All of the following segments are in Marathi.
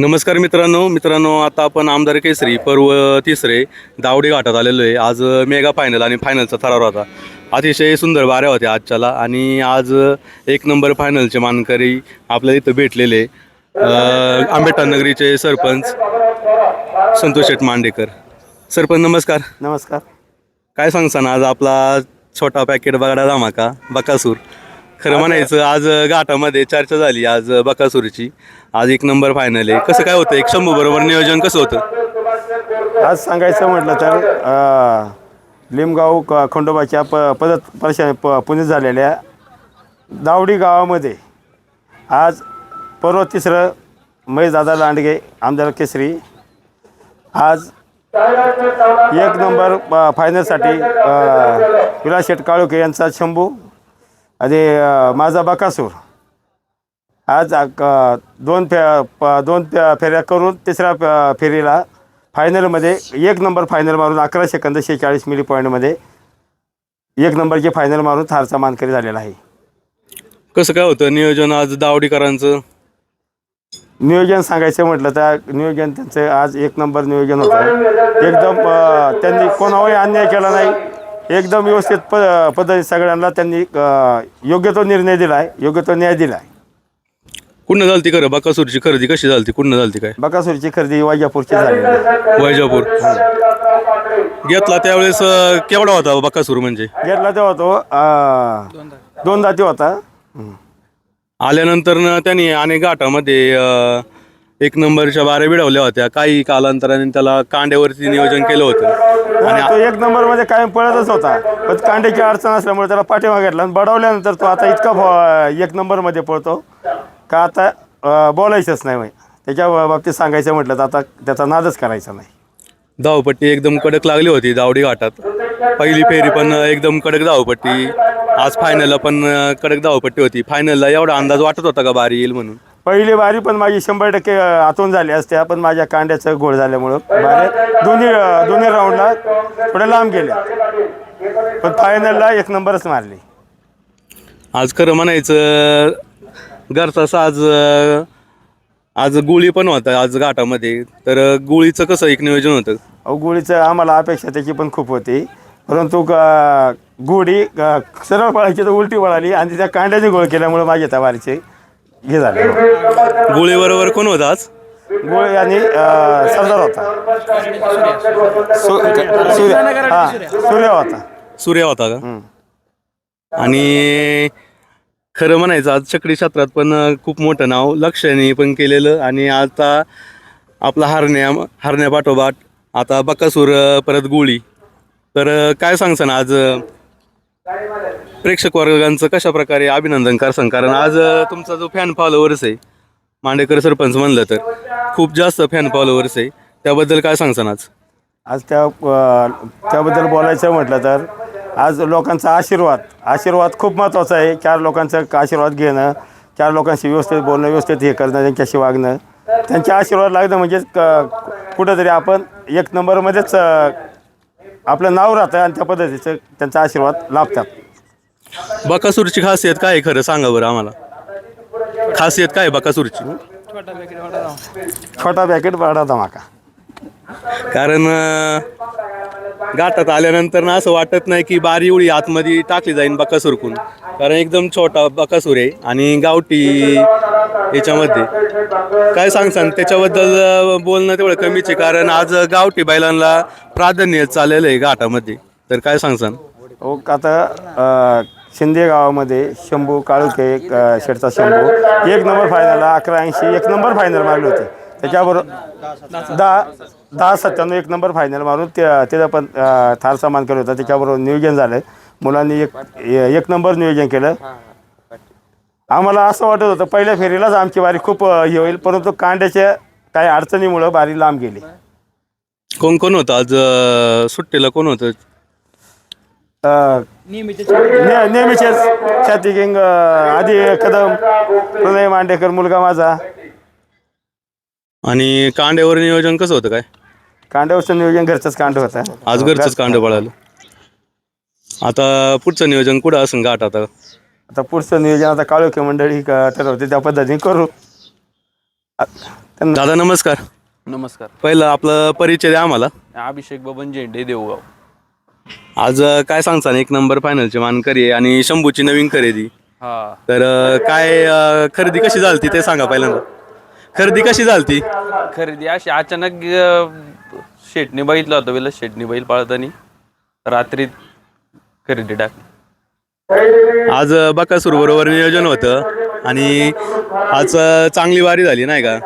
नमस्कार मित्रांनो मित्रांनो आता आपण आमदार केसरी पर्व तिसरे दावडी घाटात आलेलो आहे. आज मेगा फायनल आणि फायनलचा थरार होता. अतिशय सुंदर बाऱ्या होत्या आजच्याला आणि आज एक नंबर फायनलचे मानकरी आपल्याला इथं भेटलेले अं, आंबेडकर नगरीचे सरपंच संतोष शेठ मांडेकर. सरपंच नमस्कार. नमस्कार. काय सांगसान आज आपला छोटा पॅकेट बगाडा धमाका बकासूर. खरं म्हणायचं आज घाटामध्ये चर्चा झाली आज बकासूरची. आज एक नंबर फायनल आहे. कसं काय होतं? एक शंभू बरोबर नियोजन कसं होतं? आज सांगायचं म्हटलं तर लिमगाव क- खंडोबाच्या प पदत परशा प पुणे झालेल्या दावडी गावामध्ये आज पर्व तिसरं महेशदादा लांडगे आमदार केसरी आज एक नंबर फायनलसाठी विलास शेठ काळुके यांचा शंभू आणि अ, माझा बकासूर. आज दोन फे दोन फेऱ्या करून तिसऱ्या फेरीला फायनलमध्ये एक नंबर फायनल मारून अकरा सेकंद शेहेचाळीस मिली पॉईंटमध्ये एक नंबरची फायनल मारून थारचा मानकरी झालेला आहे. कसं काय होतं? नियोजन आज दावडीकरांचं? नियोजन सांगायचं म्हटलं तर नियोजन त्यांचं आज एक नंबर नियोजन होतं. एकदम त्यांनी कोणावरही अन्याय केला नाही. एकदम व्यवस्थित प पद्धतीने सगळ्यांना त्यांनी अ, योग्य तो निर्णय दिला आहे योग्य तो न्याय दिला आहे कुठनं झालती खरं? बकासूरची खरेदी कशी झालती? कुठनं झालती काय? बकासूरची खरेदी वाजापूरची झालेली. आहे वैजापूर. घेतला त्यावेळेस अं, केवढा होता बकासूर म्हणजे? घेतला तेव्हा तो अ, दोन दाती होता. हं. आल्यानंतर त्यांनी अनेक घाटामध्ये अं, एक नंबरच्या बाऱ्या भिडवल्या होत्या. काही कालांतराने त्याला कांड्यावरती नियोजन केलं होतं. आणि तो एक नंबरमध्ये कायम पळतच होता. पण कांड्याची अडचण असल्यामुळे त्याला पाठीमागे घेतला आणि बडवल्यानंतर तो आता इतका एक नंबरमध्ये पळतो. का आता बोलायचंच नाही म्हणजे त्याच्या बाबतीत सांगायचं म्हटलं तर आता त्याचा नादच करायचा नाही. धावपट्टी एकदम कडक लागली होती दावडी घाटात. पहिली फेरी पण एकदम कडक धावपट्टी. आज फायनलला पण कडक धावपट्टी होती. फायनलला एवढा अंदाज वाटत होता का बारी येईल म्हणून? पहिली बारी पण माझी शंभर टक्के आतून झाली असत्या पण माझ्या कांड्याचं घोळ झाल्यामुळं. बारे दोन्ही दोन्ही राऊंडला थोडे लांब गेले. पण फायनलला एक नंबरच मारली. आज खरं म्हणायचं घरचा साज अं, आज गुळी पण होता आज घाटामध्ये. तर गुळीचं कसं एक नियोजन होतं? अहो गुढीचं आम्हाला अपेक्षा त्याची पण खूप होती. परंतु ग- गुढी ग- सरळ पळायची तर उलटी पळाली आणि त्या कांड्याची गोळ केल्यामुळे माझ्या त्या वारीचे. हे झाले. गुळीबरोबर कोण होता आज? गोळ आणि अं, सरदार होता. सु- सूर्य. हा सूर्य. होता. सूर्य होता का? हम्म. आणि खरं म्हणायचं आज चक्री क्षेत्रात पण खूप मोठं नाव लक्षणी पण केलेलं आणि आता आपला हरण्या हरण्या पाठोपाठ आता बकासूर परत गोळी. तर काय सांगसान आज प्रेक्षक वर्गांचं कशा प्रकारे अभिनंदन करसान कारण आज तुमचा जो फॅन फॉलोअर्स आहे मांडेकर सरपंच म्हणलं तर खूप जास्त फॅन फॉलोअर्स आहे. त्याबद्दल काय सांगसान आज? आज त्या त्याबद्दल बोलायचं म्हटलं तर आज लोकांचा आशीर्वाद आशीर्वाद खूप महत्त्वाचा आहे. चार लोकांचा आशीर्वाद घेणं चार लोकांशी व्यवस्थित बोलणं व्यवस्थित हे करणं त्यांच्याशी वागणं त्यांचे आशीर्वाद लागणं म्हणजे कुठंतरी आपण एक नंबरमध्येच आपलं नाव राहतं आणि त्या पद्धतीचं त्यांचा आशीर्वाद लाभतात बकासूरची खासियत काय आहे खरं सांगा बरं आम्हाला. खासियत काय आहे बकासूरची? छोटा पॅकेट बडा धमाका. कारण अं, घाटात आल्यानंतर ना असं वाटत नाही की बारी उडी आतमध्ये टाकली जाईन बकासूरकून. कारण एकदम छोटा बकासूर आहे आणि गावठी याच्यामध्ये. काय सांगसान त्याच्याबद्दल बोलणं तेवढं कमीच आहे कारण आज गावठी बैलांना प्राधान्य चाललेलं आहे घाटामध्ये. तर काय सांगसान हो आता शिंदे गावामध्ये शंभू काळुके शेडचा शंभू एक नंबर फायनलला अकरा ऐंशी एक नंबर फायनल मारले होते. त्याच्याबरोबर दहा दहा सत्त्याण्णव एक नंबर फायनल मारून ते त्याचा पण थार सन्मान केलं होतं. त्याच्याबरोबर नियोजन झालं मुलांनी एक एक नंबर नियोजन केलं. आम्हाला असं वाटत होतं पहिल्या फेरीलाच आमची बारी खूप हे होईल. परंतु कांड्याच्या काही अडचणीमुळं बारी लांब गेली. कोण कोण होतं? आज अं, सुट्टीला कोण होतं? अ, ने- नेहमीचेच. ख्याती किंग आधी कदम प्रणय मांडेकर मुलगा माझा. आणि कांड्यावर नियोजन कसं होतं काय? कांड्यावरचं नियोजन घरचंच कांड होतं. आज घरचंच कांड पळालं आता पुढचं नियोजन कुठं असं घाट आता? आता पुढचं नियोजन आता काळोखी मंडळी क- ठरवते त्या पद्धतीने करू. आ- त्यांना दादा नमस्कार. नमस्कार. पहिलं आपलं परिचय द्या आम्हाला. अभिषेक बबन झेंडे देवगाव. आज अं, काय सांगता एक नंबर फायनलची मानकरी आहे आणि शंभूची नवीन खरेदी. हा. तर अं, काय अं, खरेदी कशी झालती ते सांगा पहिल्यांदा. खरेदी कशी झालती? खरेदी अशी अचानक अं, शेटने बघितलं होतं वेळेला शेटने बैल पाळतानी रात्री खरेदी टाकली. आज बकासूर बरोबर नियोजन होतं आणि आज अं, चांगली वारी झाली नाही का?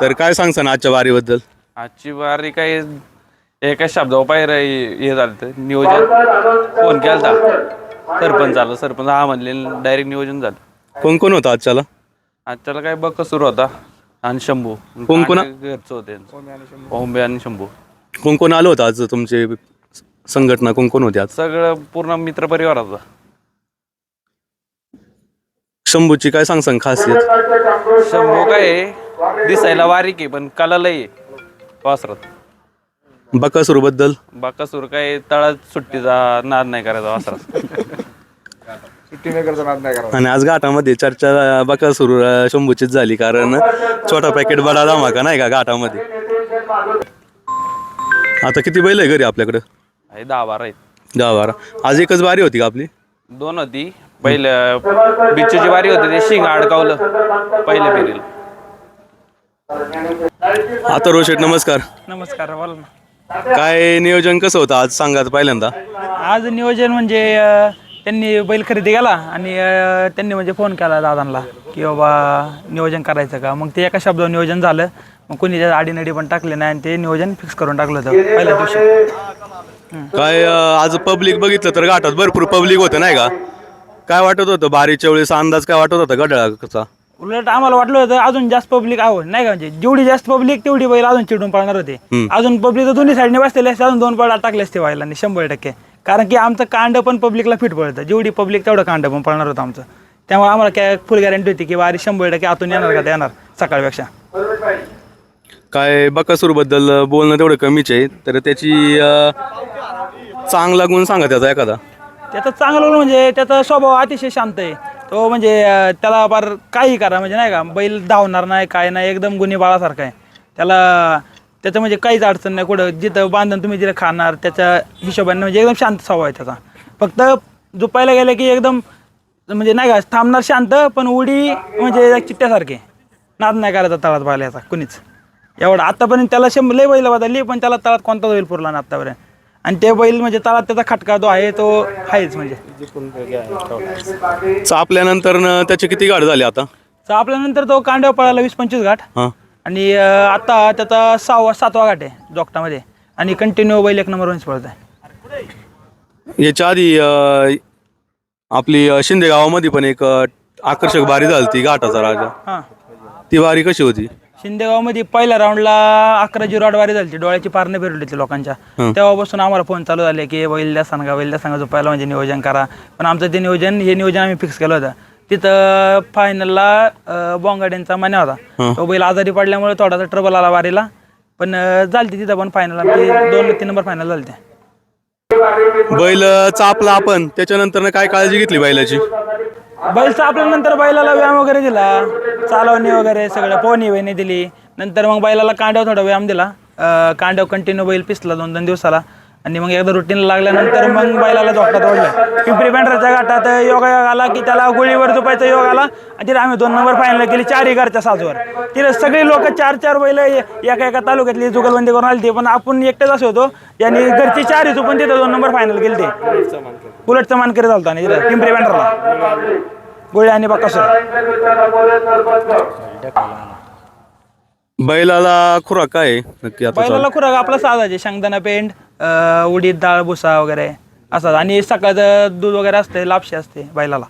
तर काय सांगता ना आजच्या वारीबद्दल? आजची वारी काय एका शब्दावर पाहिजे हे झालं होतं, नियोजन. फोन केला सरपंच आलं सरपंच हा म्हणले डायरेक्ट नियोजन झालं. कोण कोण होतं आजच्याला? आजच्याला काय बक्क सुरू होता. आणि शंभू. कोण कोण? घरचं होते ओंबे आणि शंभू? कोण कोण आलं होतं आज तुमचे संघटना? कोण कोण होते आज? सगळं पूर्ण मित्रपरिवार होता शंभूची काय सांग सांग खासियत? शंभू काय आहे, दिसायला बारीक आहे पण कला लय आहे. वासरात. बकासूरबद्दल? बाकासूर काय तळात सुट्टीचा नाद नाही करायचा वासरात. आणि आज घाटामध्ये चर्चा बकासूर अं, शंभूचीच झाली कारण छोटा पॅकेट बडा धमाका नाही का घाटामध्ये? आता किती बैल आहे घरी आपल्याकडं? आहे दहा बारा आहेत. दहा बारा. आज एकच बारी होती का आपली? दोन होती. पहिलं बिच्छूची वारी होती ते शिंग अडकावलं पहिल्या फेरीला. आता रोशेट नमस्कार. नमस्कार बोला ना. काय नियोजन कसं होतं आज सांगा आता पहिल्यांदा? आज नियोजन म्हणजे अं, त्यांनी बैल खरेदी केला आणि अं, त्यांनी म्हणजे फोन केला दादांना की बाबा नियोजन करायचं का? मग ते एका शब्दावर नियोजन झालं. मग कोणी त्यात आडीनडी पण टाकले नाही आणि ते नियोजन फिक्स करून टाकलं होतं पहिल्या दिवशी. काय अं, आज पब्लिक बघितलं तर घाटात भरपूर पब्लिक होतं नाही का? काय वाटत होतं? बारीच्या वेळेस अंदाज काय वाटत होता गडळाचा? उलट आम्हाला वाटलं होतं अजून जास्त पब्लिक आवड नाही का? म्हणजे जेवढी जास्त पब्लिक तेवढी बैल अजून चिडून पळणार होते. अजून पब्लिक तर दोन्ही साईडने बसलेले असते अजून दोन पळा टाकले असते व्हायला आणि शंभर टक्के. कारण की आमचं कांड पण पब्लिकला फिट पडतं. जेवढी पब्लिक तेवढं कांड पण पळणार होतं आमचं. त्यामुळे आम्हाला काय फुल गॅरंटी होती की वारी शंभर टक्के आतून येणार का ते येणार सकाळपेक्षा. काय बकासूरबद्दल बोलणं तेवढं कमीच आहे. तर त्याची अं, चांगला गुण सांगा त्याचा एखादा. त्याचं चांगलं म्हणजे त्याचा स्वभाव अतिशय शांत आहे. तो म्हणजे अं, त्याला फार काही करा म्हणजे नाही का बैल धावणार नाही काय नाही एकदम गुन्हे बाळासारखा आहे. त्याला त्याचं म्हणजे काहीच अडचण नाही. कुठं जिथं बांधून तुम्ही जिथं खाणार त्याच्या हिशोबाने म्हणजे एकदम शांत स्वभाव आहे त्याचा. फक्त झोपायला गेलं की एकदम म्हणजे नाही का थांबणार शांत पण उडी म्हणजे चिट्ट्यासारखे नाद नाही करायचा तळात पाहिला याचा कुणीच. एवढं आतापर्यंत त्याला शंभर लय बैल बदलली पण त्याला तळात कोणताच बैल पुरला ना आतापर्यंत. आणि ते बैल म्हणजे तळात त्याचा खटका जो आहे तो आहेच म्हणजे. चापल्यानंतर त्याचे किती गाड झाले आता? तर आपल्यानंतर तो कांड्या पळाला वीस पंचवीस घाट हां. आणि अं, आता त्याचा सहावा सातवा घाट आहे जोगटामध्ये आणि कंटिन्यू बैल एक नंबर वनच पळत आहे याच्या आधी अं, आपली अं, शिंदे गावामध्ये पण एक अं, आकर्षक बारी झाली ती घाटाचा राजा. हां. ती वारी कशी होती? शिंदेगावमध्ये पहिल्या राऊंडला अकरा जिरो आठ वारी झाली डोळ्याची पारणं फिरवली होती लोकांच्या. तेव्हापासून आम्हाला फोन चालू झाले की बैल द्या सांगा बैल द्या सांगा झोपायला म्हणजे नियोजन करा. पण आमचं ते नियोजन हे नियोजन आम्ही फिक्स केलं होतं. तिथं फायनलला बॉंगाड्यांचा मान्य होता. तो बैल आजारी पडल्यामुळे थोडासा ट्रबल आला वारीला. पण अं, झालती तिथं पण फायनल दोन तीन नंबर फायनल झाली बैल चापला आपण. त्याच्यानंतर काय काळजी घेतली बैलाची? बैलचा आपल्यानंतर बैलाला व्यायाम वगैरे दिला. चालवणी वगैरे सगळं पोहणी वेणी दिली. नंतर मग बैलाला कांड्यावर थोडा व्यायाम दिला. अं, कांड्यावर कंटिन्यू बैल पिसला दोन दोन दिवसाला. आणि मग एकदा रुटीनला लागल्यानंतर मग बैलाला झोपटात ओढलं पिंपरी पेंढराच्या घाटात योग योग आला की त्याला गोळीवर झोपायचा योग आला. आणि तिथे आम्ही दोन नंबर फायनल केली चार घरच्या साजवर. तिथे सगळी लोक चार चार बैल एका एका तालुक्यातली जुगलबंदी करून आली पण आपण एकटेच असं होतो. यांनी घरची चार येतो पण तिथे दोन नंबर फायनल केली ते. बुलेटचा मानकरी झालता आणि तिथं पिंपरी पेंढरला. गोळी आणि बकासूर बैलाला खुराक काय आहे नक्की बैलाला खुराक आपला साधाचे शेंगदाणा पेंड अं, उडीद डाळ भुसा वगैरे असं आणि सकाळचं दूध वगैरे असते लापशी असते बैलाला.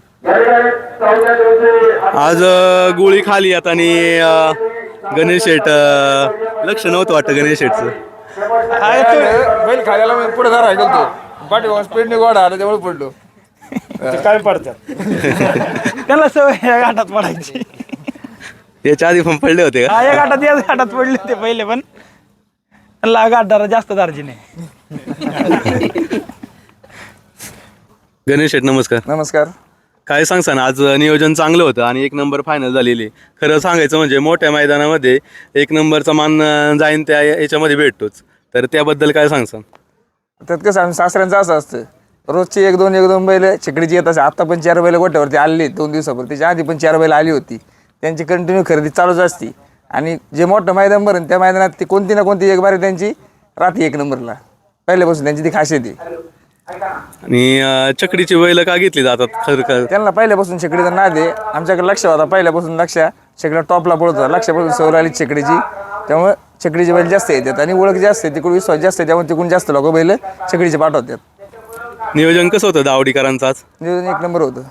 आज अं, गोळी खाली आता आणि अं, गणेश शेठ अं, लक्ष नव्हतं वाटतं गणेश शेठचं. बैल खायला मी पुढे जरा गेलो तो पाठी स्पीडने गोडा आला त्यामुळे पडलो. काय पडतात? त्यांना सवय या घाटात पडायची. याच्या आधी पण पडले होते का? हा या घाटात याच घाटात पडले होते पहिले पण. घाट जरा जास्त दार्जिने गणेश शेठ नमस्कार. नमस्कार. काय सांगसान आज नियोजन चांगलं होतं आणि एक नंबर फायनल झालेली. खरं सांगायचं म्हणजे मोठ्या मैदानामध्ये एक नंबरचा मान अं, जाईन त्या याच्यामध्ये भेटतोच. तर त्याबद्दल काय सांगसान? त्यात कसं आम्ही सासऱ्यांचं असं असतं. रोजची एक दोन एक दोन बैल छकडीची येत असे आता पण चार बैल गोट्यावरती आलेली दोन दिवसापूर्वी. त्याच्या आधी पण चार बैल आली होती. त्यांची कंटिन्यू खरेदी चालूच असती. आणि जे मोठं मैदान भरण त्या मैदानात ती कोणती ना कोणती एक बारी त्यांची राहते एक नंबरला. पहिल्यापासून त्यांची ती खासियत आहे. आणि अं, चकडीची बैल का घेतली जातात खरं खरं त्यांना पहिल्यापासून शेकडीचा नाद आहे. आमच्याकडे लक्ष होता पहिल्यापासून लक्ष. शेकडा टॉपला होता लक्षापासून सवय आली शेकडीची त्यामुळे शेकडीची बैल जास्त येतात आणि ओळख जास्त आहे तिकडून विश्वास जास्त आहे त्यामुळे तिकडून जास्त लोक बैल शेकडीचे पाठवतात. नियोजन कसं होतं दावडीकरांचं आज? नियोजन एक नंबर होतं.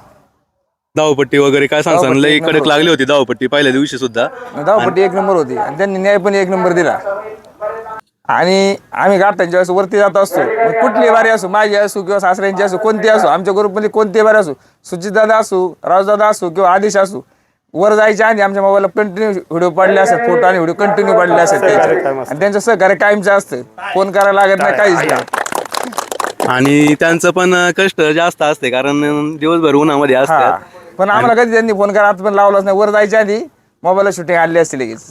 धावपट्टी वगैरे काय सांगसान एक कडक नंबर. लागली होती. धावपट्टी पहिल्या दिवशी सुद्धा. धावपट्टी एक नंबर होती. आणि त्यांनी न्याय पण एक नंबर दिला. आणि आम्ही गाठांच्या वेळेस वरती जात असतो. कुठली बारी असो माझी असो किंवा सासऱ्यांची असो कोणती असो आमच्या ग्रुपमध्ये कोणती बारी असो सुजितदादा असो राजदादा असो किंवा आदेश असो वर जायच्या आधी आमच्या मोबाईलला कंटिन्यू व्हिडिओ पडले असतात फोटो आणि व्हिडिओ कंटिन्यू पडले असतात त्याचे. आणि त्यांचं सहकार्य कायमचं असतं. फोन करायला लागत नाही काहीच नाही. आणि त्यांचं पण कष्ट जास्त असते कारण दिवसभर उन्हामध्ये असतात. पण आम्हाला कधी त्यांनी फोन करा आता पण लावलाच नाही. वर जायच्या आधी मोबाईलला शूटिंग आली असते लगेच.